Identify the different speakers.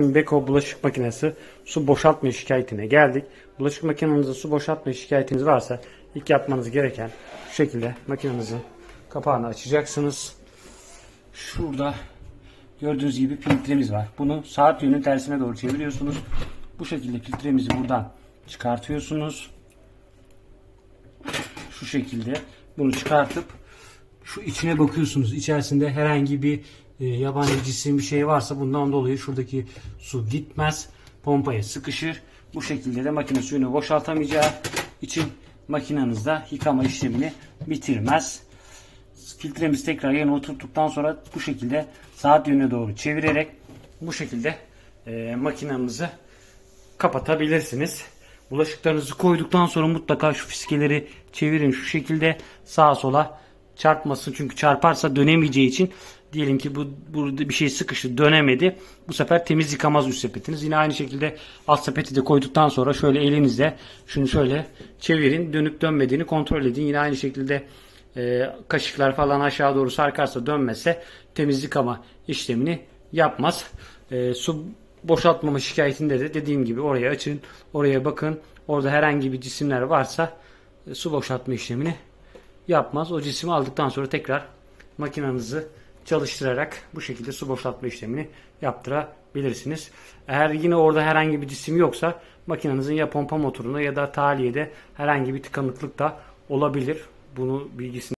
Speaker 1: Beko bulaşık makinesi su boşaltma şikayetine geldik. Bulaşık makinenizde su boşaltma şikayetiniz varsa ilk yapmanız gereken şu şekilde makinenizin kapağını açacaksınız. Şurada gördüğünüz gibi filtremiz var. Bunu saat yönü tersine doğru çeviriyorsunuz. Bu şekilde filtremizi buradan çıkartıyorsunuz. Şu şekilde bunu çıkartıp şu içine bakıyorsunuz. İçerisinde herhangi bir e, yabancı cisim bir şey varsa bundan dolayı şuradaki su gitmez. Pompaya sıkışır. Bu şekilde de makine suyunu boşaltamayacağı için makinenizde yıkama işlemini bitirmez. Filtremizi tekrar yerine oturttuktan sonra bu şekilde saat yönüne doğru çevirerek bu şekilde e, makinemizi kapatabilirsiniz. Bulaşıklarınızı koyduktan sonra mutlaka şu fiskeleri çevirin şu şekilde sağa sola çarpmasın. Çünkü çarparsa dönemeyeceği için diyelim ki bu burada bir şey sıkıştı dönemedi. Bu sefer temiz yıkamaz üst sepetiniz. Yine aynı şekilde alt sepeti de koyduktan sonra şöyle elinizle şunu şöyle çevirin. Dönüp dönmediğini kontrol edin. Yine aynı şekilde e, kaşıklar falan aşağı doğru sarkarsa dönmezse temiz yıkama işlemini yapmaz. E, su boşaltmama şikayetinde de dediğim gibi oraya açın, oraya bakın. Orada herhangi bir cisimler varsa e, su boşaltma işlemini yapmaz. O cisimi aldıktan sonra tekrar makinenizi çalıştırarak bu şekilde su boşaltma işlemini yaptırabilirsiniz. Eğer yine orada herhangi bir cisim yoksa makinenizin ya pompa motorunda ya da taliyede herhangi bir tıkanıklık da olabilir. Bunu bilgisini